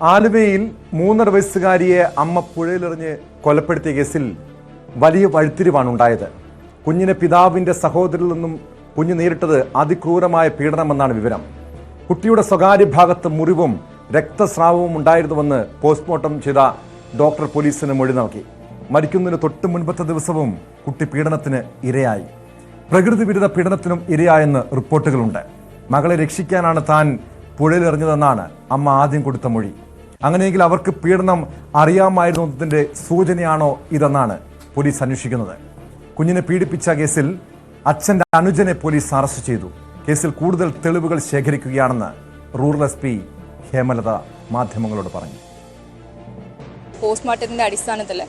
ആലുവയിൽ മൂന്നര വയസ്സുകാരിയെ അമ്മ പുഴയിലെറിഞ്ഞ് കൊലപ്പെടുത്തിയ കേസിൽ വലിയ വഴിത്തിരിവാണ് ഉണ്ടായത്. കുഞ്ഞിനെ പിതാവിന്റെ സഹോദരിൽ നിന്നും കുഞ്ഞ് നേരിട്ടത് അതിക്രൂരമായ പീഡനമെന്നാണ് വിവരം. കുട്ടിയുടെ സ്വകാര്യ ഭാഗത്ത് മുറിവും രക്തസ്രാവവും ഉണ്ടായിരുന്നുവെന്ന് പോസ്റ്റ്മോർട്ടം ചെയ്ത ഡോക്ടർ പോലീസിന് മൊഴി നൽകി. മരിക്കുന്നതിന് തൊട്ട് മുൻപത്തെ ദിവസവും കുട്ടി പീഡനത്തിന് ഇരയായി. പ്രകൃതി വിരുദ്ധ പീഡനത്തിനും ഇരയായെന്ന് റിപ്പോർട്ടുകളുണ്ട്. മകളെ രക്ഷിക്കാനാണ് താൻ പുഴയിലെറിഞ്ഞതെന്നാണ് അമ്മ ആദ്യം കൊടുത്ത മൊഴി. അങ്ങനെയെങ്കിൽ അവർക്ക് പീഡനം അറിയാമായിരുന്നതിന്റെ സൂചനയാണോ ഇതെന്നാണ് പോലീസ് അന്വേഷിക്കുന്നത്. കുഞ്ഞിനെ പീഡിപ്പിച്ച കേസിൽ അച്ഛന്റെ അനുജനെ പോലീസ് അറസ്റ്റ് ചെയ്തു. കേസിൽ കൂടുതൽ തെളിവുകൾ ശേഖരിക്കുകയാണെന്ന് റൂറൽ എസ് പി ഹേമലത മാധ്യമങ്ങളോട് പറഞ്ഞു. പോസ്റ്റ്മോർട്ടത്തിന്റെ അടിസ്ഥാനത്തിൽ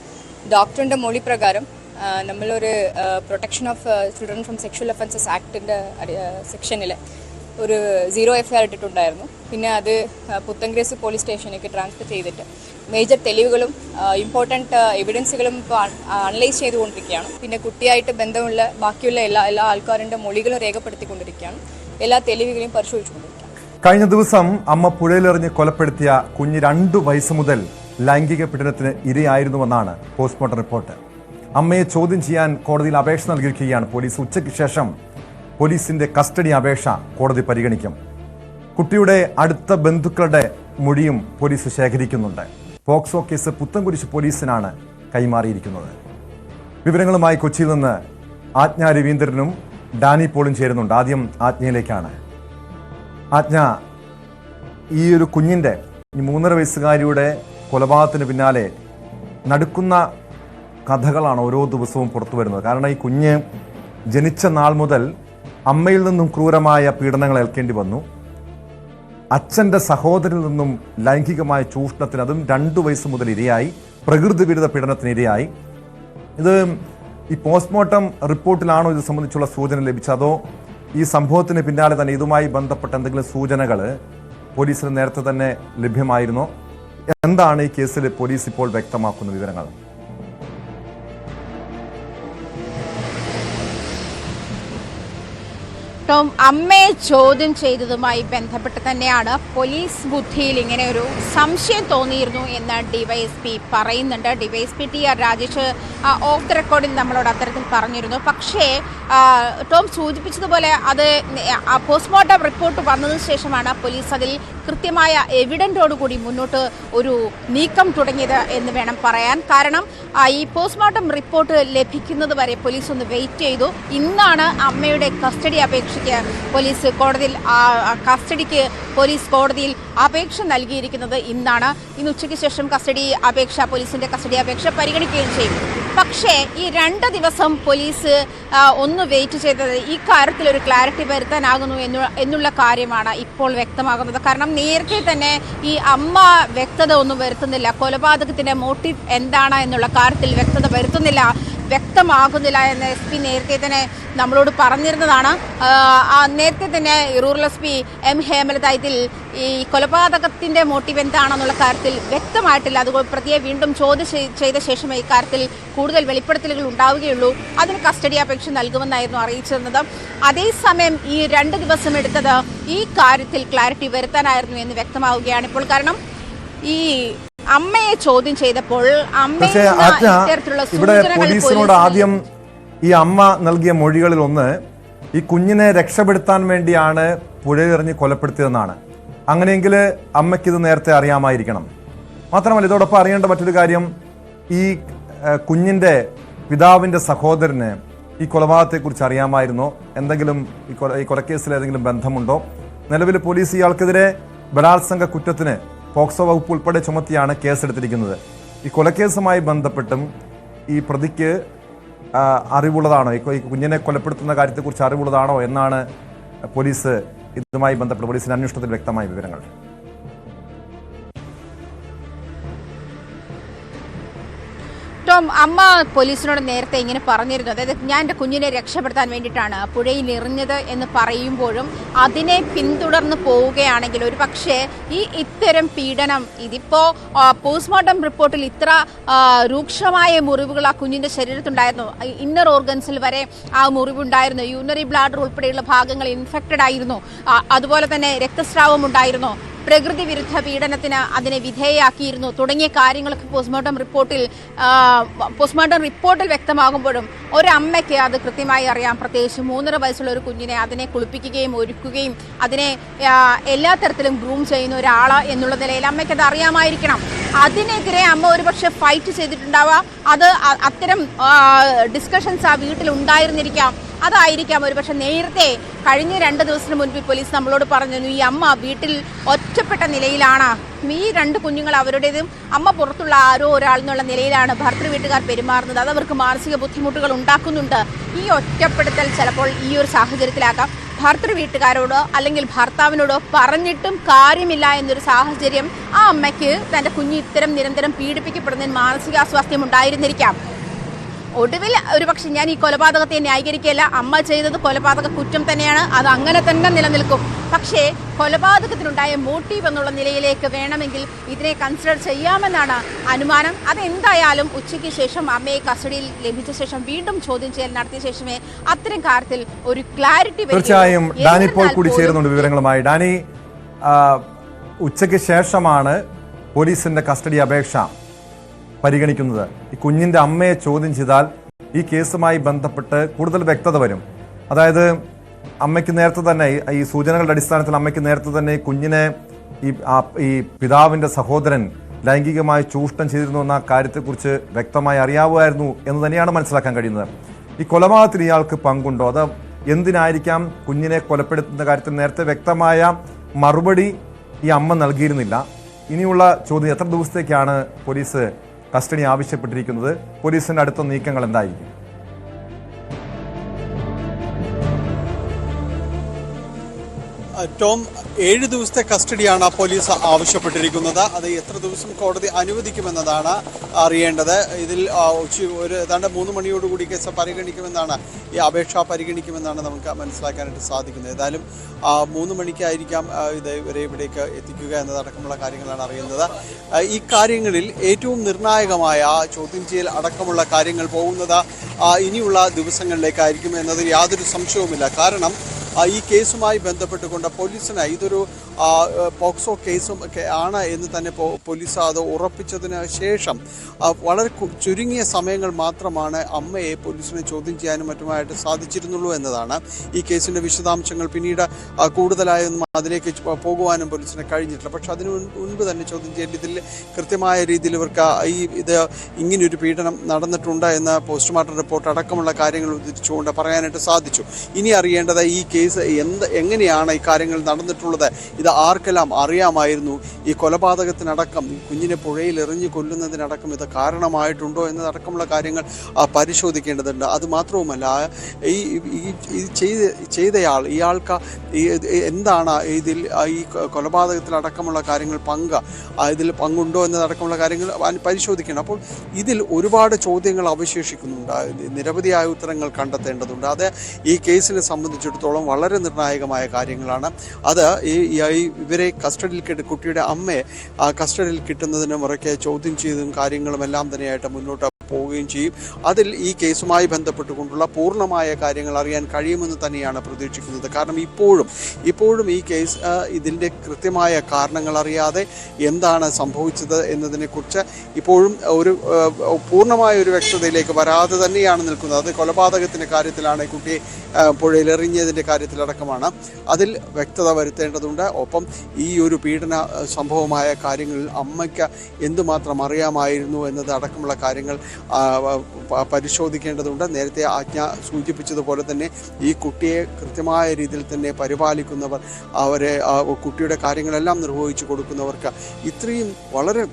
ഡോക്ടറിന്റെ മൊഴി പ്രകാരം നമ്മളൊരു protection of children from sexual offences ആക്ടിന്റെ സെക്ഷനിൽ ഒരു സീറോ എഫ് ഐ ഇട്ടിട്ടുണ്ടായിരുന്നു. പിന്നെ അത് പുത്തൻഗ്രേസ് പോലീസ് സ്റ്റേഷനിലേക്ക് ട്രാൻസ്ഫർ ചെയ്തിട്ട് മേജർ തെളിവുകളും ഇമ്പോർട്ടന്റ് എവിഡൻസുകളും ഇപ്പോൾ അനലൈസ് ചെയ്തുകൊണ്ടിരിക്കുകയാണ്. പിന്നെ കുട്ടിയായിട്ട് ബന്ധമുള്ള ബാക്കിയുള്ള എല്ലാ എല്ലാ ആൾക്കാരുടെ മൊഴികളും രേഖപ്പെടുത്തിക്കൊണ്ടിരിക്കുകയാണ്. എല്ലാ തെളിവുകളെയും പരിശോധിച്ചുകൊണ്ടിരിക്കുകയാണ്. കഴിഞ്ഞ ദിവസം അമ്മ പുഴയിലെറിഞ്ഞ് കൊലപ്പെടുത്തിയ കുഞ്ഞ് രണ്ടു വയസ്സ് മുതൽ ലൈംഗിക പീഡനത്തിന് ഇരയായിരുന്നുവെന്നാണ് പോസ്റ്റ്മോർട്ടം റിപ്പോർട്ട് അമ്മയെ ചോദ്യം ചെയ്യാൻ കോടതിയിൽ അപേക്ഷ നൽകിയിരിക്കുകയാണ് പോലീസ്. ഉച്ചയ്ക്ക് ശേഷം പോലീസിന്റെ കസ്റ്റഡി അപേക്ഷ കോടതി പരിഗണിക്കും. കുട്ടിയുടെ അടുത്ത ബന്ധുക്കളുടെ മൊഴിയും പോലീസ് ശേഖരിക്കുന്നുണ്ട്. പോക്സോ കേസ് പുത്തൻകുരിശ് പോലീസിനാണ് കൈമാറിയിരിക്കുന്നത്. വിവരങ്ങളുമായി കൊച്ചിയിൽ നിന്ന് ആജ്ഞ രവീന്ദ്രനും ഡാനി പോളും ചേരുന്നുണ്ട്. ആദ്യം ആജ്ഞയിലേക്കാണ്. ആജ്ഞ ഈ ഒരു കുഞ്ഞിന്റെ ഈ മൂന്നര വയസ്സുകാരിയുടെ കൊലപാതകത്തിന് പിന്നാലെ നടക്കുന്ന കഥകളാണ് ഓരോ ദിവസവും പുറത്തു വരുന്നത് കാരണം ഈ കുഞ്ഞ് ജനിച്ച നാൾ മുതൽ അമ്മയിൽ നിന്നും ക്രൂരമായ പീഡനങ്ങൾ ഏൽക്കേണ്ടി വന്നു. അച്ഛന്റെ സഹോദരിൽ നിന്നും ലൈംഗികമായ ചൂഷണത്തിന് അതും രണ്ടു വയസ്സ് മുതൽ ഇരയായി. പ്രകൃതി വിരുദ്ധ പീഡനത്തിന് ഇരയായി. ഇത് ഈ പോസ്റ്റ്മോർട്ടം റിപ്പോർട്ടിലാണോ ഇത് സംബന്ധിച്ചുള്ള സൂചന ലഭിച്ചതോ? ഈ സംഭവത്തിന് പിന്നാലെ തന്നെ ഇതുമായി ബന്ധപ്പെട്ട എന്തെങ്കിലും സൂചനകൾ പോലീസിന് നേരത്തെ തന്നെ ലഭ്യമായിരുന്നോ? എന്താണ് ഈ കേസിൽ പോലീസ് ഇപ്പോൾ വ്യക്തമാക്കുന്ന വിവരങ്ങൾ? ടോം അമ്മയെ ചോദ്യം ചെയ്തതുമായി ബന്ധപ്പെട്ട് തന്നെയാണ് പോലീസ് ബുദ്ധിയിൽ ഇങ്ങനെ ഒരു സംശയം തോന്നിയിരുന്നു എന്ന് ഡിവൈഎസ്പി പറയുന്നുണ്ട്. DYSP T R Rajesh off the റെക്കോർഡിൽ നമ്മളോട് അത്തരത്തിൽ പറഞ്ഞിരുന്നു. പക്ഷേ ടോം സൂചിപ്പിച്ചതുപോലെ അത് പോസ്റ്റ്മോർട്ടം റിപ്പോർട്ട് വന്നതിന് ശേഷമാണ് പോലീസ് അതിൽ കൃത്യമായ എവിഡന്റോടുകൂടി മുന്നോട്ട് ഒരു നീക്കം തുടങ്ങിയത് എന്ന് വേണം പറയാൻ. കാരണം ഈ പോസ്റ്റ്മോർട്ടം റിപ്പോർട്ട് ലഭിക്കുന്നത് വരെ പോലീസ് ഒന്ന് വെയിറ്റ് ചെയ്തു. ഇന്നാണ് അമ്മയുടെ കസ്റ്റഡി അപേക്ഷയ്ക്ക് പോലീസ് കോടതിയിൽ കസ്റ്റഡിക്ക് പോലീസ് കോടതിയിൽ അപേക്ഷ നൽകിയിരിക്കുന്നത് ഇന്നാണ്. ഇന്ന് ഉച്ചയ്ക്ക് ശേഷം കസ്റ്റഡി അപേക്ഷ പോലീസിന്റെ കസ്റ്റഡി അപേക്ഷ പരിഗണിക്കുകയും ചെയ്യും. പക്ഷേ ഈ രണ്ട് ദിവസം പോലീസ് ഒന്ന് വെയിറ്റ് ചെയ്തത് ഈ കാര്യത്തിൽ ഒരു ക്ലാരിറ്റി വരുത്താനാകുന്നു എന്നുള്ള കാര്യമാണ് ഇപ്പോൾ വ്യക്തമാകുന്നത്. കാരണം നേരത്തെ തന്നെ ഈ അമ്മ വ്യക്തത ഒന്നും വരുത്തുന്നില്ല. കൊലപാതകത്തിന്റെ മോട്ടീവ് എന്താണ് എന്നുള്ള കാര്യത്തിൽ വ്യക്തത വരുത്തുന്നില്ല. വ്യക്തമാകുന്നില്ല എന്ന് എസ് പി നേരത്തെ തന്നെ നമ്മളോട് പറഞ്ഞിരുന്നതാണ്. നേരത്തെ തന്നെ rural S P M Hemalatha ഇതിൽ ഈ കൊലപാതകത്തിന്റെ മോട്ടീവ് എന്താണെന്നുള്ള കാര്യത്തിൽ വ്യക്തമായിട്ടില്ല. അതുകൊണ്ട് പ്രതിയെ വീണ്ടും ചോദ്യം ചെയ്- ചെയ്ത ശേഷം ഇക്കാര്യത്തിൽ കൂടുതൽ വെളിപ്പെടുത്തലുകൾ ഉണ്ടാവുകയുള്ളൂ. അതിന് കസ്റ്റഡി അപേക്ഷ നൽകുമെന്നായിരുന്നു അറിയിച്ചിരുന്നത്. അതേസമയം ഈ രണ്ട് ദിവസം എടുത്തത് ഈ കാര്യത്തിൽ ക്ലാരിറ്റി വരുത്താനായിരുന്നു എന്ന് വ്യക്തമാവുകയാണ് ഇപ്പോൾ കാരണം ഈ അമ്മയെ ചോദ്യം ചെയ്തപ്പോൾ പക്ഷേ ഇവിടെ പോലീസിനോട് ആദ്യം ഈ അമ്മ നൽകിയ മൊഴികളിൽ ഒന്ന് ഈ കുഞ്ഞിനെ രക്ഷപ്പെടുത്താൻ വേണ്ടിയാണ് പുഴയിലെറിഞ്ഞ് കൊലപ്പെടുത്തിയതെന്നാണ്. അങ്ങനെയെങ്കിൽ അമ്മയ്ക്കിത് ഇത് നേരത്തെ അറിയാമായിരിക്കണം. മാത്രമല്ല ഇതോടൊപ്പം അറിയേണ്ട മറ്റൊരു കാര്യം ഈ കുഞ്ഞിന്റെ പിതാവിന്റെ പിതാവിന്റെ സഹോദരന് ഈ കൊലപാതകത്തെക്കുറിച്ച് അറിയാമായിരുന്നോ. എന്തെങ്കിലും ഈ കൊല ഈ കൊലക്കേസിൽ ഏതെങ്കിലും ബന്ധമുണ്ടോ? നിലവിൽ പോലീസ് ഇയാൾക്കെതിരെ ബലാത്സംഗ കുറ്റത്തിന് പോക്സോ വകുപ്പ് ഉൾപ്പെടെ ചുമത്തിയാണ് കേസെടുത്തിരിക്കുന്നത്. ഈ കൊലക്കേസുമായി ബന്ധപ്പെട്ടും ഈ പ്രതിക്ക് അറിവുള്ളതാണോ? ഈ കുഞ്ഞിനെ കൊലപ്പെടുത്തുന്ന കാര്യത്തെക്കുറിച്ച് അറിവുള്ളതാണോ? എന്നാണ് പോലീസ് ഇതുമായി ബന്ധപ്പെട്ട് പോലീസിന്റെ അന്വേഷണത്തിൽ വ്യക്തമായ വിവരങ്ങൾ. ടോം അമ്മ പോലീസിനോട് നേരത്തെ ഇങ്ങനെ പറഞ്ഞിരുന്നു. അതായത് ഞാൻ എന്റെ കുഞ്ഞിനെ രക്ഷപ്പെടുത്താൻ വേണ്ടിയിട്ടാണ് പുഴയിൽ എറിഞ്ഞത് എന്ന് പറയുമ്പോഴും അതിനെ പിന്തുടർന്ന് പോവുകയാണെങ്കിൽ ഒരു പക്ഷേ ഈ ഇത്തരം പീഡനം ഇതിപ്പോൾ പോസ്റ്റ്മോർട്ടം റിപ്പോർട്ടിൽ ഇത്ര രൂക്ഷമായ മുറിവുകൾ ആ കുഞ്ഞിന്റെ ശരീരത്തുണ്ടായിരുന്നു. ഇന്നർ ഓർഗൻസിൽ വരെ ആ മുറിവുണ്ടായിരുന്നു. യൂണറി ബ്ലാഡർ ഉൾപ്പെടെയുള്ള ഭാഗങ്ങൾ ഇൻഫെക്റ്റഡ് ആയിരുന്നു. അതുപോലെ തന്നെ രക്തസ്രാവം ഉണ്ടായിരുന്നു പ്രകൃതി വിരുദ്ധ പീഡനത്തിന് അതിനെ വിധേയയാക്കിയിരുന്നു. തുടങ്ങിയ കാര്യങ്ങളൊക്കെ പോസ്റ്റ്മോർട്ടം റിപ്പോർട്ടിൽ പോസ്റ്റ്മോർട്ടം റിപ്പോർട്ടിൽ വ്യക്തമാകുമ്പോഴും ഒരമ്മയ്ക്ക് അത് കൃത്യമായി അറിയാം. പ്രത്യേകിച്ച് മൂന്നര വയസ്സുള്ള ഒരു കുഞ്ഞിനെ അതിനെ കുളിപ്പിക്കുകയും ഒരുക്കുകയും അതിനെ എല്ലാ തരത്തിലും ഗ്രൂം ചെയ്യുന്ന ഒരാൾ എന്നുള്ള നിലയിൽ അമ്മയ്ക്ക് അത് അറിയാമായിരിക്കണം. അതിനെതിരെ അമ്മ ഒരുപക്ഷെ ഫൈറ്റ് ചെയ്തിട്ടുണ്ടാവാം. അത് അത്തരം ഡിസ്കഷൻസ് ആ വീട്ടിൽ ഉണ്ടായിരുന്നിരിക്കാം അതായിരിക്കാം ഒരുപക്ഷെ നേരത്തെ കഴിഞ്ഞ രണ്ട് ദിവസത്തിന് മുൻപ് പോലീസ് നമ്മളോട് പറഞ്ഞു ഈ അമ്മ വീട്ടിൽ ഒറ്റപ്പെട്ട നിലയിലാണ്. ഈ രണ്ട് കുഞ്ഞുങ്ങൾ അവരുടേതും അമ്മ പുറത്തുള്ള ആരോ ഒരാൾ എന്നുള്ള നിലയിലാണ് ഭർത്തൃ വീട്ടുകാർ പെരുമാറുന്നത്. അത് അവർക്ക് മാനസിക ബുദ്ധിമുട്ടുകൾ ഉണ്ടാക്കുന്നുണ്ട്. ഈ ഒറ്റപ്പെടുത്തൽ ചിലപ്പോൾ ഈ ഒരു സാഹചര്യത്തിലാക്കാം ഭർത്തൃ വീട്ടുകാരോടോ അല്ലെങ്കിൽ ഭർത്താവിനോടോ പറഞ്ഞിട്ടും കാര്യമില്ല എന്നൊരു സാഹചര്യം ആ അമ്മയ്ക്ക് തന്റെ കുഞ്ഞ് ഇത്തരം നിരന്തരം പീഡിപ്പിക്കപ്പെടുന്നതിന് മാനസികാസ്വാസ്ഥ്യം ഉണ്ടായിരുന്നിരിക്കാം. ഒടുവിൽ ഒരു പക്ഷെ ഞാൻ ഈ കൊലപാതകത്തെ ന്യായീകരിക്കുകയല്ല. അമ്മ ചെയ്തത് കൊലപാതക കുറ്റം തന്നെയാണ്. അത് അങ്ങനെ തന്നെ നിലനിൽക്കും. പക്ഷേ കൊലപാതകത്തിനുണ്ടായ മോട്ടീവ് എന്നുള്ള നിലയിലേക്ക് വേണമെങ്കിൽ ഇതിനെ കൺസിഡർ ചെയ്യാമെന്നാണ് അനുമാനം. അതെന്തായാലും ഉച്ചയ്ക്ക് ശേഷം അമ്മയെ കസ്റ്റഡിയിൽ ലഭിച്ച ശേഷം വീണ്ടും ചോദ്യം ചെയ്യൽ നടത്തിയ ശേഷമേ അത്തരം കാര്യത്തിൽ ഒരു ക്ലാരിറ്റി തീർച്ചയായും ഡാനി ഇപ്പോൾ കൂടി ചേരുന്നുണ്ട് വിവരങ്ങളുമായി. ഡാനി ഉച്ചയ്ക്ക് ശേഷമാണ് പോലീസിന്റെ കസ്റ്റഡി അപേക്ഷ. പരിഗണിക്കുന്നത്. ഈ കുഞ്ഞിന്റെ അമ്മയെ ചോദ്യം ചെയ്താൽ ഈ കേസുമായി ബന്ധപ്പെട്ട് കൂടുതൽ വ്യക്തത വരും. അതായത് അമ്മയ്ക്ക് നേരത്തെ തന്നെ ഈ- സൂചനകളുടെ അടിസ്ഥാനത്തിൽ അമ്മയ്ക്ക് നേരത്തെ തന്നെ കുഞ്ഞിനെ ഈ ഈ സഹോദരൻ ലൈംഗികമായി ചൂഷണം ചെയ്തിരുന്നു എന്ന കാര്യത്തെക്കുറിച്ച് വ്യക്തമായി അറിയാവുമായിരുന്നു എന്ന് തന്നെയാണ് മനസ്സിലാക്കാൻ കഴിയുന്നത്. ഈ കൊലപാതകത്തിൽ ഇയാൾക്ക് പങ്കുണ്ടോ? അത് എന്തിനായിരിക്കാം കുഞ്ഞിനെ കൊലപ്പെടുത്തുന്ന കാര്യത്തിൽ നേരത്തെ വ്യക്തമായ മറുപടി ഈ അമ്മ നൽകിയിരുന്നില്ല? ഇനിയുള്ള ചോദ്യം എത്ര ദിവസത്തേക്കാണ് പോലീസ് കസ്റ്റഡി ആവശ്യപ്പെട്ടിരിക്കുന്നത് പോലീസിന്റെ അടുത്ത നീക്കങ്ങൾ എന്തായിരിക്കും? ടോം ഏഴ് ദിവസത്തെ കസ്റ്റഡിയാണ് പോലീസ് ആവശ്യപ്പെട്ടിരിക്കുന്നത്. അത് എത്ര ദിവസം കോടതി അനുവദിക്കുമെന്നതാണ് അറിയേണ്ടത്. ഇതിൽ ഉച്ച ഒരു ഏതാണ്ട് മൂന്ന് മണിയോടുകൂടി കേസ് പരിഗണിക്കുമെന്നാണ് ഈ അപേക്ഷ പരിഗണിക്കുമെന്നാണ് നമുക്ക് മനസ്സിലാക്കാനായിട്ട് സാധിക്കുന്നത്. ഏതായാലും മൂന്ന് മണിക്കായിരിക്കാം ഇത് ഇവരെ ഇവിടേക്ക് എത്തിക്കുക എന്നതടക്കമുള്ള കാര്യങ്ങളാണ് അറിയുന്നത്. ഈ കാര്യങ്ങളിൽ ഏറ്റവും നിർണായകമായ ചോദ്യം ചെയ്യൽ അടക്കമുള്ള കാര്യങ്ങൾ പോകുന്നത് ഇനിയുള്ള ദിവസങ്ങളിലേക്കായിരിക്കും എന്നതിൽ യാതൊരു സംശയവുമില്ല. കാരണം ഈ കേസുമായി ബന്ധപ്പെട്ടുകൊണ്ട് പോലീസിന് ഇതൊരു പോക്സോ കേസും ആണ് എന്ന് തന്നെ പോലീസ് അത് ഉറപ്പിച്ചതിന് ശേഷം വളരെ ചുരുങ്ങിയ സമയങ്ങൾ മാത്രമാണ് അമ്മയെ പോലീസിനെ ചോദ്യം ചെയ്യാനും മറ്റുമായിട്ട് സാധിച്ചിരുന്നുള്ളൂ എന്നതാണ് ഈ കേസിന്റെ വിശദാംശങ്ങൾ പിന്നീട് കൂടുതലായൊന്നും അതിലേക്ക് പോകുവാനും പോലീസിന് കഴിഞ്ഞിട്ടില്ല. പക്ഷെ അതിന് മുൻപ് തന്നെ ചോദ്യം ചെയ്യാൻ ഇതിൽ കൃത്യമായ രീതിയിൽ ഇവർക്ക് ഈ ഇത് ഇങ്ങനെയൊരു പീഡനം നടന്നിട്ടുണ്ട് എന്ന പോസ്റ്റ്മോർട്ടം റിപ്പോർട്ട് അടക്കമുള്ള കാര്യങ്ങൾ ഉദ്ധരിച്ചുകൊണ്ട് പറയാനായിട്ട് സാധിച്ചു. ഇനി അറിയേണ്ടത് ഈ കേസ് എന്ത് എങ്ങനെയാണ് ഈ കാര്യങ്ങൾ നടന്നിട്ടുള്ളത്? ഇത് ആർക്കെല്ലാം അറിയാമായിരുന്നു? ഈ കൊലപാതകത്തിനടക്കം കുഞ്ഞിനെ പുഴയിൽ എറിഞ്ഞു കൊല്ലുന്നതിനടക്കം ഇത് കാരണമായിട്ടുണ്ടോ എന്നതടക്കമുള്ള കാര്യങ്ങൾ പരിശോധിക്കേണ്ടതുണ്ട്. അത് മാത്രവുമല്ല ഈ ചെയ്ത ചെയ്തയാൾ ഇയാൾക്ക് എന്താണ് ഇതിൽ ഈ കൊലപാതകത്തിൽ അടക്കമുള്ള കാര്യങ്ങൾ പങ്ക് ഇതിൽ പങ്കുണ്ടോ എന്നതടക്കമുള്ള കാര്യങ്ങൾ പരിശോധിക്കണം. അപ്പോൾ ഇതിൽ ഒരുപാട് ചോദ്യങ്ങൾ അവശേഷിക്കുന്നുണ്ട്. നിരവധിയായ ഉത്തരങ്ങൾ കണ്ടെത്തേണ്ടതുണ്ട്. അത് ഈ കേസിനെ സംബന്ധിച്ചിടത്തോളം വളരെ നിർണായകമായ കാര്യങ്ങളാണ്. അത് ഈ ഇവരെ കസ്റ്റഡിയിൽ കിട്ടി കുട്ടിയുടെ അമ്മയെ കസ്റ്റഡിയിൽ കിട്ടുന്നതിന് മുറയ്ക്ക് ചോദ്യം ചെയ്തതും കാര്യങ്ങളും എല്ലാം തന്നെയായിട്ട് മുന്നോട്ട് പോവുകയും ചെയ്യും. അതിൽ ഈ കേസുമായി ബന്ധപ്പെട്ടുകൊണ്ടുള്ള പൂർണമായ കാര്യങ്ങൾ അറിയാൻ കഴിയുമെന്ന് തന്നെയാണ് പ്രതീക്ഷിക്കുന്നത്. കാരണം ഇപ്പോഴും ഇപ്പോഴും ഈ കേസ് ഇതിന്റെ കൃത്യമായ കാരണങ്ങൾ അറിയാതെ എന്താണ് സംഭവിച്ചത് എന്നതിനെക്കുറിച്ച് ഇപ്പോഴും ഒരു പൂർണമായ ഒരു വ്യക്തതയിലേക്ക് വരാതെ തന്നെയാണ് നിൽക്കുന്നത്. അത് കൊലപാതകത്തിന്റെ കാര്യത്തിലാണ് കുട്ടി ആ, കാര്യത്തിലടക്കമാണ്. അതിൽ വ്യക്തത വരുത്തേണ്ടതുണ്ട്. ഒപ്പം ഈ ഒരു പീഡന സംഭവമായ കാര്യങ്ങളിൽ അമ്മയ്ക്ക് എന്തുമാത്രം അറിയാമായിരുന്നു എന്നത് അടക്കമുള്ള കാര്യങ്ങൾ പരിശോധിക്കേണ്ടതുണ്ട്. നേരത്തെ ആജ്ഞ സൂചിപ്പിച്ചതുപോലെ തന്നെ ഈ കുട്ടിയെ കൃത്യമായ രീതിയിൽ തന്നെ പരിപാലിക്കുന്നവർ അവരെ കുട്ടിയുടെ കാര്യങ്ങളെല്ലാം നിർവഹിച്ചു കൊടുക്കുന്നവർക്ക് ഇത്രയും വളരെ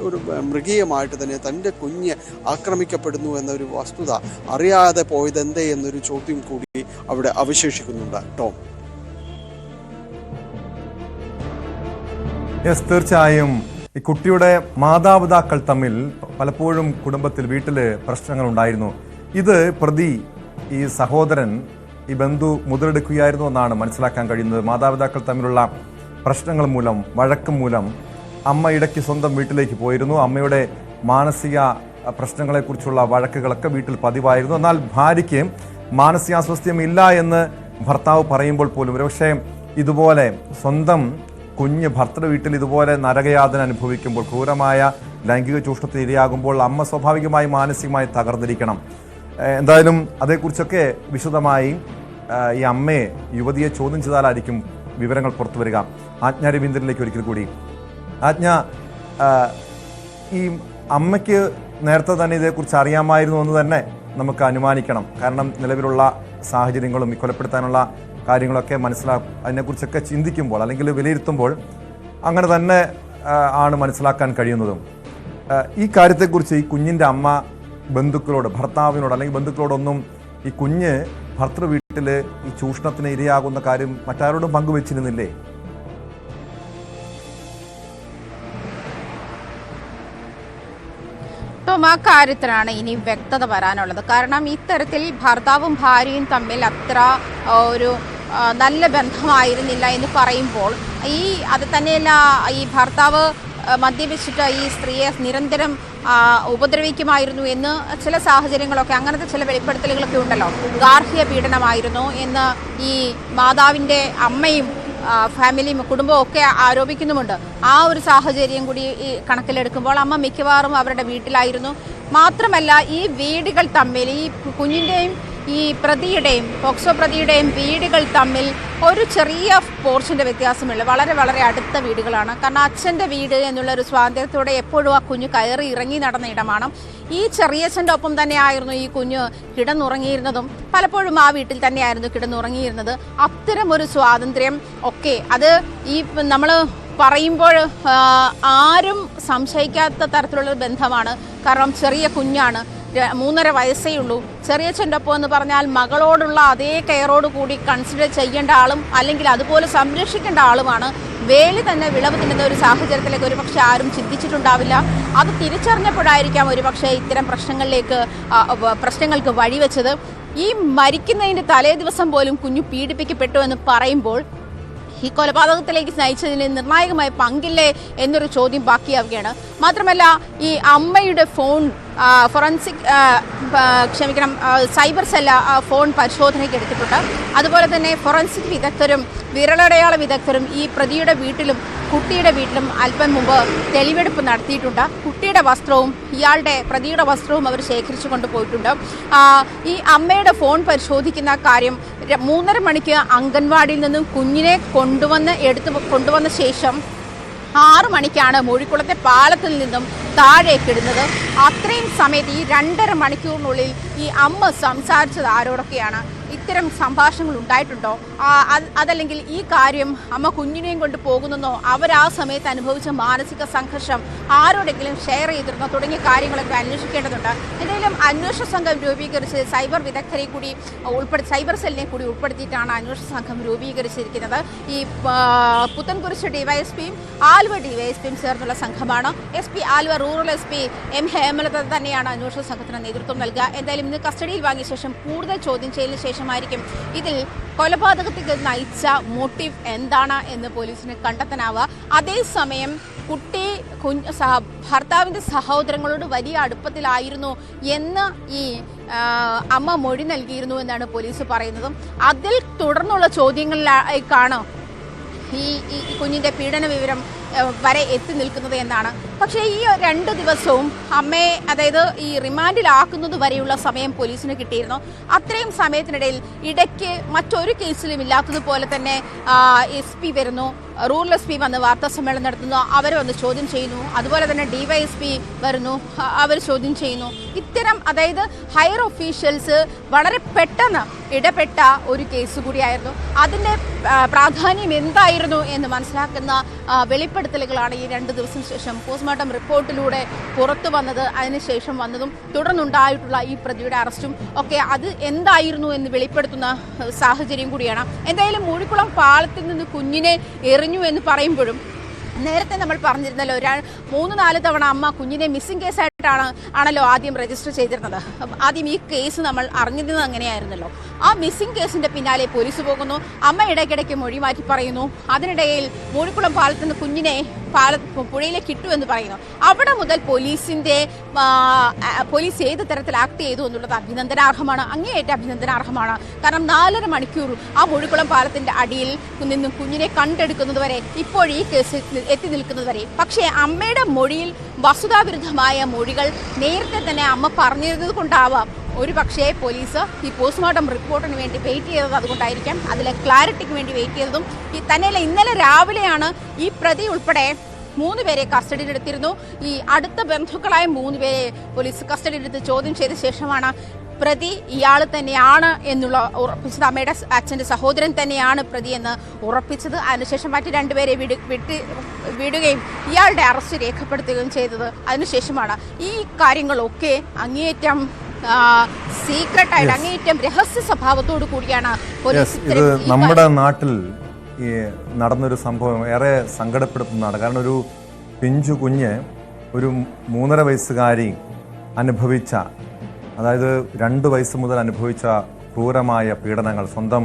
ഒരു മൃഗീയമായിട്ട് തന്നെ തന്റെ കുഞ്ഞ് ആക്രമിക്കപ്പെടുന്നു എന്നൊരു വസ്തുത അറിയാതെ പോയതെന്തേ എന്നൊരു ചോദ്യം കൂടി അവിടെ അവശേഷിക്കുന്നുണ്ട്. ടോം. യെസ് തീർച്ചയായും. ഈ കുട്ടിയുടെ മാതാപിതാക്കൾ തമ്മിൽ പലപ്പോഴും കുടുംബത്തിൽ വീട്ടിൽ പ്രശ്നങ്ങൾ ഉണ്ടായിരുന്നു ഇത് പ്രതി ഈ സഹോദരൻ ഈ ബന്ധു മുതലെടുക്കുകയായിരുന്നു എന്നാണ് മനസ്സിലാക്കാൻ കഴിയുന്നത്. മാതാപിതാക്കൾ തമ്മിലുള്ള പ്രശ്നങ്ങൾ മൂലം വഴക്ക് മൂലം അമ്മ ഇടയ്ക്ക് സ്വന്തം വീട്ടിലേക്ക് പോയിരുന്നു. അമ്മയുടെ മാനസിക പ്രശ്നങ്ങളെക്കുറിച്ചുള്ള വഴക്കുകളൊക്കെ വീട്ടിൽ പതിവായിരുന്നു. എന്നാൽ ഭാര്യയ്ക്ക് മാനസികാസ്വാസ്ഥ്യം ഇല്ല എന്ന് ഭർത്താവ് പറയുമ്പോൾ പോലും ഒരുപക്ഷെ ഇതുപോലെ സ്വന്തം കുഞ്ഞ് ഭർത്തൃ വീട്ടിൽ ഇതുപോലെ നരകയാതന അനുഭവിക്കുമ്പോൾ ക്രൂരമായ ലൈംഗിക ചൂഷണത്തിന് ഇരയാകുമ്പോൾ അമ്മ സ്വാഭാവികമായി മാനസികമായി തകർന്നിരിക്കണം. എന്തായാലും അതേക്കുറിച്ചൊക്കെ വിശദമായി ഈ അമ്മയെ യുവതിയെ ചോദ്യം ചെയ്താലായിരിക്കും വിവരങ്ങൾ പുറത്തു വരിക ആജ്ഞ രവീന്ദ്രനിലേക്ക് ഒരിക്കൽ കൂടി. ആജ്ഞ ഈ അമ്മയ്ക്ക് നേരത്തെ തന്നെ ഇതേക്കുറിച്ച് അറിയാമായിരുന്നു എന്ന് തന്നെ നമുക്ക് അനുമാനിക്കണം. കാരണം നിലവിലുള്ള സാഹചര്യങ്ങളും ഈ കൊലപ്പെടുത്താനുള്ള കാര്യങ്ങളൊക്കെ മനസ്സിലാ അതിനെക്കുറിച്ചൊക്കെ ചിന്തിക്കുമ്പോൾ അല്ലെങ്കിൽ വിലയിരുത്തുമ്പോൾ അങ്ങനെ തന്നെ ആണ് മനസ്സിലാക്കാൻ കഴിയുന്നതും. ഈ കാര്യത്തെക്കുറിച്ച് ഈ കുഞ്ഞിന്റെ അമ്മ ബന്ധുക്കളോട് ഭർത്താവിനോട് അല്ലെങ്കിൽ ബന്ധുക്കളോടൊന്നും ഈ കുഞ്ഞ് ഭർത്തൃ വീട്ടിൽ ഈ ചൂഷണത്തിന് ഇരയാകുന്ന കാര്യം മറ്റാരോടും പങ്കുവെച്ചിരുന്നില്ലേ? അപ്പം ആ കാര്യത്തിലാണ് ഇനി വ്യക്തത വരാനുള്ളത്. കാരണം ഇത്തരത്തിൽ ഭർത്താവും ഭാര്യയും തമ്മിൽ അത്ര ഒരു നല്ല ബന്ധമായിരുന്നില്ല എന്ന് പറയുമ്പോൾ ഈ അത് തന്നെയല്ല ഈ ഭർത്താവ് മദ്യപിച്ചിട്ട് ഈ സ്ത്രീയെ നിരന്തരം ഉപദ്രവിക്കുമായിരുന്നു എന്ന് ചില സാഹചര്യങ്ങളൊക്കെ അങ്ങനത്തെ ചില വെളിപ്പെടുത്തലുകളൊക്കെ ഉണ്ടല്ലോ. ഗാർഹിക പീഡനമായിരുന്നു എന്ന് ഈ മാതാവിന്റെ അമ്മയും ഫാമിലിയും കുടുംബവും ഒക്കെ ആരോപിക്കുന്നുമുണ്ട്. ആ ഒരു സാഹചര്യം കൂടി ഈ കണക്കിലെടുക്കുമ്പോൾ അമ്മ മിക്കവാറും അവരുടെ വീട്ടിലായിരുന്നു. മാത്രമല്ല ഈ വീടുകൾ തമ്മിൽ ഈ കുഞ്ഞിന്റെയും ഈ പ്രതിയുടെയും പോക്സോ പ്രതിയുടെയും വീടുകൾ തമ്മിൽ ഒരു ചെറിയ പോർഷന്റെ വ്യത്യാസമുള്ള വളരെ വളരെ അടുത്ത വീടുകളാണ്. കാരണം അച്ഛന്റെ വീട് എന്നുള്ള ഒരു സ്വാതന്ത്ര്യത്തോടെ എപ്പോഴും ആ കുഞ്ഞ് കയറി ഇറങ്ങി നടന്ന ഇടമാണ്. ഈ ചെറിയച്ഛന്റെ ഒപ്പം തന്നെയായിരുന്നു ഈ കുഞ്ഞ് കിടന്നുറങ്ങിയിരുന്നതും. പലപ്പോഴും ആ വീട്ടിൽ തന്നെയായിരുന്നു കിടന്നുറങ്ങിയിരുന്നത്. അത്തരം ഒരു സ്വാതന്ത്ര്യം ഒക്കെ അത് ഈ നമ്മൾ പറയുമ്പോൾ ആരും സംശയിക്കാത്ത തരത്തിലുള്ള ബന്ധമാണ്. കാരണം ചെറിയ കുഞ്ഞാണ്. മൂന്നര വയസ്സേ ഉള്ളൂ. ചെറിയ ഒപ്പം എന്ന് പറഞ്ഞാൽ മകളോടുള്ള അതേ കെയറോട് കൂടി കൺസിഡർ ചെയ്യേണ്ട ആളും അല്ലെങ്കിൽ അതുപോലെ സംരക്ഷിക്കേണ്ട ആളുമാണ്. വേലി തന്നെ വിളവ് തിന്നുന്ന ഒരു സാഹചര്യത്തിലേക്ക് ഒരുപക്ഷെ ആരും ചിന്തിച്ചിട്ടുണ്ടാവില്ല. അത് തിരിച്ചറിഞ്ഞപ്പോഴായിരിക്കാം ഒരുപക്ഷെ ഇത്തരം പ്രശ്നങ്ങളിലേക്ക് പ്രശ്നങ്ങൾക്ക് വഴിവെച്ചത്. ഈ മരിക്കുന്നതിന്റെ തലേ ദിവസം പോലും കുഞ്ഞു പീഡിപ്പിക്കപ്പെട്ടു എന്ന് പറയുമ്പോൾ ഈ കൊലപാതകത്തിലേക്ക് നയിച്ചതിന് നിർണായകമായ പങ്കില്ലേ എന്നൊരു ചോദ്യം ബാക്കിയാവുകയാണ്. മാത്രമല്ല ഈ അമ്മയുടെ ഫോൺ ഫോറൻസിക് ക്ഷമിക്കണം സൈബർ സെല്ല ഫോൺ പരിശോധനയ്ക്ക് എടുത്തിട്ടുണ്ട്. അതുപോലെ തന്നെ ഫോറൻസിക് വിദഗ്ധരും വിരലടയാള വിദഗ്ധരും ഈ പ്രതിയുടെ വീട്ടിലും കുട്ടിയുടെ വീട്ടിലും അല്പം മുമ്പ് തെളിവെടുപ്പ് നടത്തിയിട്ടുണ്ട്. കുട്ടിയുടെ വസ്ത്രവും ഇയാളുടെ പ്രതിയുടെ വസ്ത്രവും അവർ ശേഖരിച്ചു കൊണ്ടുപോയിട്ടുണ്ട്. ഈ അമ്മയുടെ ഫോൺ പരിശോധിക്കുന്ന കാര്യം മൂന്നര മണിക്ക് അംഗൻവാടിയിൽ നിന്നും കുഞ്ഞിനെ കൊണ്ടുവന്ന് എടുത്ത് കൊണ്ടുവന്ന ശേഷം ആറു മണിക്കാണ് മൂഴിക്കുളത്തെ പാലത്തിൽ നിന്നും താഴേക്കിടുന്നത് അത്രയും സമയത്ത് ഈ രണ്ടര മണിക്കൂറിനുള്ളിൽ ഈ അമ്മ സംസാരിച്ചത് ആരോടൊക്കെയാണ്? ഇത്തരം സംഭാഷണങ്ങൾ ഉണ്ടായിട്ടുണ്ടോ? അതല്ലെങ്കിൽ ഈ കാര്യം അമ്മ കുഞ്ഞിനെയും കൊണ്ട് പോകുന്നോ അവർ ആ സമയത്ത് അനുഭവിച്ച മാനസിക സംഘർഷം ആരോടെങ്കിലും ഷെയർ ചെയ്തിരുന്നോ? തുടങ്ങിയ കാര്യങ്ങളൊക്കെ അന്വേഷിക്കേണ്ടതുണ്ട്. എന്തെങ്കിലും അന്വേഷണ സംഘം രൂപീകരിച്ച് സൈബർ വിദഗ്ധരെ കൂടി ഉൾപ്പെടുത്തി സൈബർ സെല്ലിനെ കൂടി ഉൾപ്പെടുത്തിയിട്ടാണ് അന്വേഷണ സംഘം രൂപീകരിച്ചിരിക്കുന്നത്. ഈ പുത്തൻകുരിശ് ഡിവൈഎസ്പിയും ആലുവ ഡിവൈഎസ്പിയും ചേർന്നുള്ള സംഘമാണ്. S P Aluva rural S P M Hemalatha തന്നെയാണ് അന്വേഷണ സംഘത്തിന് നേതൃത്വം നൽകുക. എന്തായാലും ഇന്ന് കസ്റ്റഡിയിൽ വാങ്ങിയ ശേഷം കൂടുതൽ ചോദ്യം ചെയ്യലിന് ശേഷമായിരിക്കും ഇതിൽ കൊലപാതകത്തിൽ നയിച്ച മോട്ടീവ് എന്താണ് എന്ന് പോലീസിന് കണ്ടെത്താനാവുക. അതേസമയം കുട്ടി കുഞ്ഞ് സഹ ഭർത്താവിന്റെ സഹോദരങ്ങളോട് വലിയ അടുപ്പത്തിലായിരുന്നു എന്ന് ഈ അമ്മ മൊഴി നൽകിയിരുന്നു എന്നാണ് പോലീസ് പറയുന്നതും. അതിൽ തുടർന്നുള്ള ചോദ്യങ്ങളിലേക്കാണ് ഈ ഈ കുഞ്ഞിന്റെ പീഡന വിവരം വരെ എത്തി നിൽക്കുന്നത് എന്നാണ് പക്ഷേ ഈ രണ്ട് ദിവസവും അമ്മയെ അതായത് ഈ റിമാൻഡിലാക്കുന്നത് വരെയുള്ള സമയം പോലീസിന് കിട്ടിയിരുന്നു. അത്രയും സമയത്തിനിടയിൽ ഇടയ്ക്ക് മറ്റൊരു കേസിലും ഇല്ലാത്തതുപോലെ തന്നെ എസ് പി വരുന്നു. റൂറൽ എസ് പി വന്ന് വാർത്താ സമ്മേളനം നടത്തുന്നു. അവർ വന്ന് ചോദ്യം ചെയ്യുന്നു. അതുപോലെ തന്നെ ഡിവൈഎസ്പി വരുന്നു. അവർ ചോദ്യം ചെയ്യുന്നു. ഇത്തരം അതായത് ഹയർ ഒഫീഷ്യൽസ് വളരെ പെട്ടെന്ന് ഇടപെട്ട ഒരു കേസ് കൂടിയായിരുന്നു. അതിന്റെ പ്രാധാന്യം എന്തായിരുന്നു എന്ന് മനസ്സിലാക്കുന്ന വെളിപ്പെടുത്തലുകളാണ് ഈ രണ്ട് ദിവസം ശേഷം പോസ്റ്റ്മോർട്ടം റിപ്പോർട്ടിലൂടെ പുറത്തു വന്നത് അതിനുശേഷം വന്നതും തുടർന്നുണ്ടായിട്ടുള്ള ഈ പ്രതിയുടെ അറസ്റ്റും ഒക്കെ അത് എന്തായിരുന്നു എന്ന് വെളിപ്പെടുത്തുന്ന സാഹചര്യം കൂടിയാണ്. എന്തായാലും മൂഴിക്കുളം പാളത്തിൽ നിന്ന് കുഞ്ഞിനെ എറിഞ്ഞു എന്ന് പറയുമ്പോഴും നേരത്തെ നമ്മൾ പറഞ്ഞിരുന്നല്ലോ ഒരാൾ മൂന്ന് നാല് തവണ അമ്മ കുഞ്ഞിനെ മിസ്സിംഗ് കേസായിട്ടാണ് ആണല്ലോ ആദ്യം രജിസ്റ്റർ ചെയ്തിരുന്നത്. ആദ്യം ഈ കേസ് നമ്മൾ അറിഞ്ഞിരുന്നത് അങ്ങനെയായിരുന്നല്ലോ. ആ മിസ്സിംഗ് കേസിന്റെ പിന്നാലെ പോലീസ് പോകുന്നു. അമ്മ ഇടയ്ക്കിടയ്ക്ക് മൊഴി മാറ്റി പറയുന്നു. അതിനിടയിൽ മൂഴിക്കുളം പാലത്ത് നിന്ന് കുഞ്ഞിനെ പാല പുഴയിലേക്ക് ഇട്ടു എന്ന് പറയുന്നു. അവിടെ മുതൽ പോലീസിന്റെ പോലീസ് ഏത് തരത്തിൽ ആക്ട് ചെയ്തു എന്നുള്ളത് അഭിനന്ദനാർഹമാണ്. അങ്ങേയറ്റം അഭിനന്ദനാർഹമാണ്. കാരണം നാലര മണിക്കൂർ ആ മുഴുക്കുളം പാലത്തിന്റെ അടിയിൽ നിന്നും കുഞ്ഞിനെ കണ്ടെടുക്കുന്നത് വരെ ഇപ്പോൾ ഈ കേസ് എത്തി നിൽക്കുന്നത് വരെ. പക്ഷേ അമ്മയുടെ മൊഴിയിൽ വസ്തുതാവിരുദ്ധമായ മൊഴികൾ നേരത്തെ തന്നെ അമ്മ പറഞ്ഞിരുന്നത് കൊണ്ടാവാം. ഒരു പക്ഷേ പോലീസ് ഈ പോസ്റ്റ്മോർട്ടം റിപ്പോർട്ടിന് വേണ്ടി വെയിറ്റ് ചെയ്തത് അതുകൊണ്ടായിരിക്കാം. അതിലെ ക്ലാരിറ്റിക്ക് വേണ്ടി വെയിറ്റ് ചെയ്തതും ഈ തന്നെയല്ല ഇന്നലെ രാവിലെയാണ് ഈ പ്രതി ഉൾപ്പെടെ മൂന്ന് പേരെ കസ്റ്റഡിയിലെടുത്തിരുന്നു. ഈ അടുത്ത ബന്ധുക്കളായ മൂന്ന് പേരെ പോലീസ് കസ്റ്റഡിയിലെടുത്ത് ചോദ്യം ചെയ്ത ശേഷമാണ് പ്രതി ഇയാൾ തന്നെയാണ് എന്നുള്ള ഉറപ്പിച്ചത്. അമ്മയുടെ അച്ഛന്റെ സഹോദരൻ തന്നെയാണ് പ്രതിയെന്ന് ഉറപ്പിച്ചത്. അതിനുശേഷം മറ്റു രണ്ടുപേരെ വിടു വിട്ട് വിടുകയും ഇയാളുടെ അറസ്റ്റ് രേഖപ്പെടുത്തുകയും ചെയ്തത്. അതിനുശേഷമാണ് ഈ കാര്യങ്ങളൊക്കെ അങ്ങേയറ്റം സീക്രട്ട് ആയിട്ട് അങ്ങേയറ്റം രഹസ്യ സ്വഭാവത്തോടു കൂടിയാണ് ഇത് നമ്മുടെ നാട്ടിൽ ഈ നടന്നൊരു സംഭവം ഏറെ സങ്കടപ്പെടുത്തുന്നതാണ് കാരണം ഒരു പിഞ്ചു കുഞ്ഞ് ഒരു മൂന്നര വയസ്സുകാരി അനുഭവിച്ച അതായത് രണ്ട് വയസ്സ് മുതൽ അനുഭവിച്ച ക്രൂരമായ പീഡനങ്ങൾ സ്വന്തം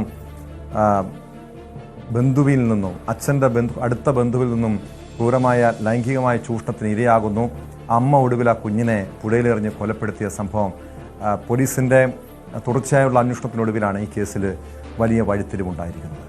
ബന്ധുവിൽ നിന്നും അച്ഛന്റെ ബന്ധു അടുത്ത ബന്ധുവിൽ നിന്നും ക്രൂരമായ ലൈംഗികമായ ചൂഷണത്തിന് ഇരയാകുന്നു. അമ്മ ഒടുവിൽ ആ കുഞ്ഞിനെ പുഴയിലെറിഞ്ഞ് കൊലപ്പെടുത്തിയ സംഭവം പോലീസിന്റെ തുടർച്ചയായുള്ള അന്വേഷണത്തിനൊടുവിലാണ് ഈ കേസിൽ വലിയ വഴിത്തിരിവുണ്ടായിരിക്കുന്നത്.